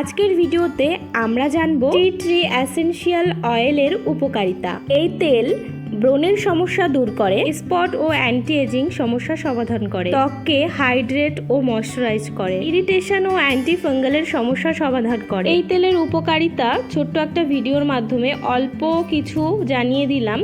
আজকের ভিডিওতে আমরা জানব টি ট্রি অ্যাসেনশিয়াল অয়েলের উপকারিতা। এই তেল ব্রণের সমস্যা দূর করে, স্পট ও অ্যান্টি এজিং সমস্যা সমাধান করে, ত্বককে হাইড্রেট ও ময়শ্চারাইজ করে, ইরিটেশন ও অ্যান্টি ফাঙ্গালের সমস্যা সমাধান করে। এই তেলের উপকারিতা ছোট্ট একটা ভিডিওর মাধ্যমে অল্প কিছু জানিয়ে দিলাম।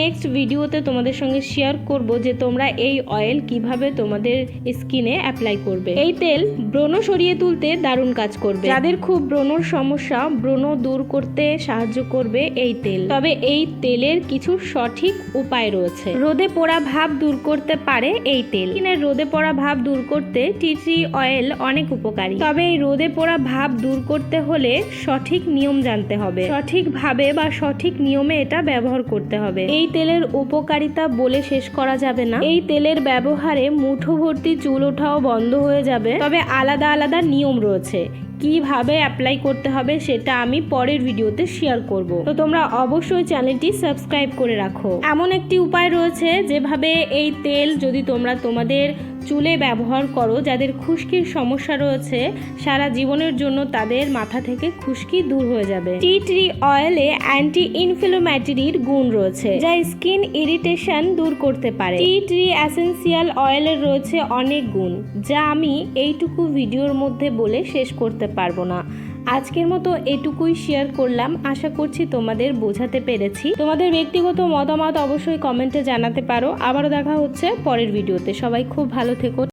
নেক্সট ভিডিওতে তোমাদের সঙ্গে শেয়ার করব যে তোমরা এই অয়েল কীভাবে তোমাদের স্কিনে অ্যাপ্লাই করবে। এই তেল ব্রণ সরিয়ে তুলতে দারুণ কাজ করবে। যাদের খুব ব্রণর সমস্যা, ব্রণ দূর করতে সাহায্য করবে এই তেল। তবে এই তেলের কিছু সঠিক উপায় রয়েছে। রোদে পোড়া ভাব দূর করতে পারে এই তেল। স্কিনের রোদে পোড়া ভাব দূর করতে টি ট্রি অয়েল অনেক উপকারী। তবে এই রোদে পোড়া ভাব দূর করতে হলে সঠিক নিয়ম জানতে হবে। সঠিকভাবে বা সঠিক নিয়মে এটা ব্যবহার করতে হবে। এই তেলের উপকারিতা বলে শেষ করা যাবে না। এই তেলের ব্যবহারে মুঠো ভর্তি চুল ওঠাও বন্ধ হয়ে যাবে। তবে আলাদা আলাদা নিয়ম রয়েছে। কীভাবে অ্যাপ্লাই করতে হবে সেটা আমি পরের ভিডিওতে শেয়ার করব। তো তোমরা অবশ্যই চ্যানেলটি সাবস্ক্রাইব করে রাখো। এমন একটি উপায় রয়েছে যেভাবে এই তেল যদি তোমরা তোমাদের চুলে ব্যবহার করো, যাদের খুশকির সমস্যা রয়েছে, সারা জীবনের জন্য তাদের মাথা থেকে খুশকি দূর হয়ে যাবে। টি ট্রি অয়েলে অ্যান্টি ইনফ্লামেটরির গুণ রয়েছে, যা স্কিন ইরিটেশন দূর করতে পারে। টি ট্রি অ্যাসেন্সিয়াল অয়েলের রয়েছে অনেক গুণ, যা আমি এইটুকু ভিডিওর মধ্যে বলে শেষ করতে পারব না। আজকের মতো এটুকুই শেয়ার করলাম। আশা করছি তোমাদের বোঝাতে পেরেছি। তোমাদের ব্যক্তিগত মতামত অবশ্যই কমেন্টে জানাতে পারো। আবারও দেখা হচ্ছে পরের ভিডিওতে সবাই খুব ভালো থেকো।